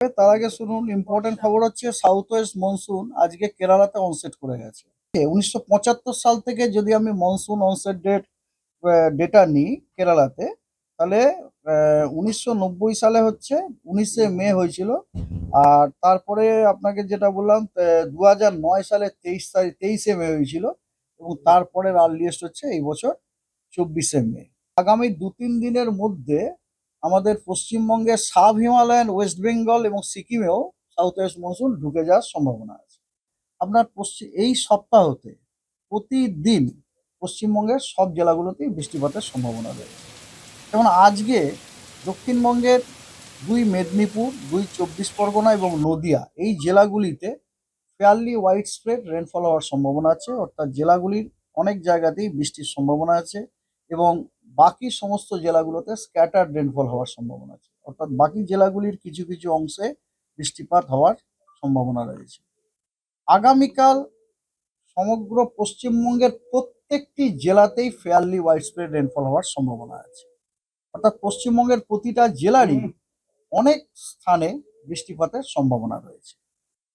তার আগে শুনুন ইম্পর্টেন্ট খবর হচ্ছে সাউথ ওয়েস্ট মনসুন আজকে কেরালাতে অনসেট করে গেছে। উনিশশো পঁচাত্তর সাল থেকে যদি আমি মনসুন অনসেট ডেট ডেটা নিই কেরালাতে, তাহলে উনিশশো নব্বই সালে হচ্ছে, উনিশে মে হয়েছিল। আর তারপরে আপনাকে যেটা বললাম দু হাজার নয় সালে তেইশ তারিখ, তেইশে মে হয়েছিল এবং তারপরের আর্লিয়েস্ট হচ্ছে এই বছর চব্বিশে মে। আগামী দু তিন দিনের মধ্যে আমাদের পশ্চিমবঙ্গের সাব হিমালয়ান, ওয়েস্ট বেঙ্গল এবং সিকিমেও সাউথ ওয়েস্ট মনসুন ঢুকে যাওয়ার সম্ভাবনা আছে। আপনার পশ্চিম এই সপ্তাহতে প্রতিদিন পশ্চিমবঙ্গের সব জেলাগুলোতেই বৃষ্টিপাতের সম্ভাবনা রয়েছে। যেমন আজকে দক্ষিণবঙ্গের দুই মেদিনীপুর, দুই চব্বিশ পরগনা এবং নদিয়া এই জেলাগুলিতে ফেয়ারলি হোয়াইট স্প্রেড রেনফল হওয়ার সম্ভাবনা আছে। অর্থাৎ জেলাগুলির অনেক জায়গাতেই বৃষ্টির সম্ভাবনা আছে এবং বাকি সমস্ত জেলাগুলোতে স্ক্যাটার রেনফল হওয়ার সম্ভাবনা আছে। অর্থাৎ বাকি জেলাগুলির কিছু কিছু অংশে বৃষ্টিপাত হওয়ার সম্ভাবনা রয়েছে। আগামীকাল সমগ্র পশ্চিমবঙ্গের প্রত্যেকটি জেলাতেই ফেয়ারলি হোয়াইট স্প্রেড রেনফল হওয়ার সম্ভাবনা আছে। অর্থাৎ পশ্চিমবঙ্গের প্রতিটা জেলারই অনেক স্থানে বৃষ্টিপাতের সম্ভাবনা রয়েছে।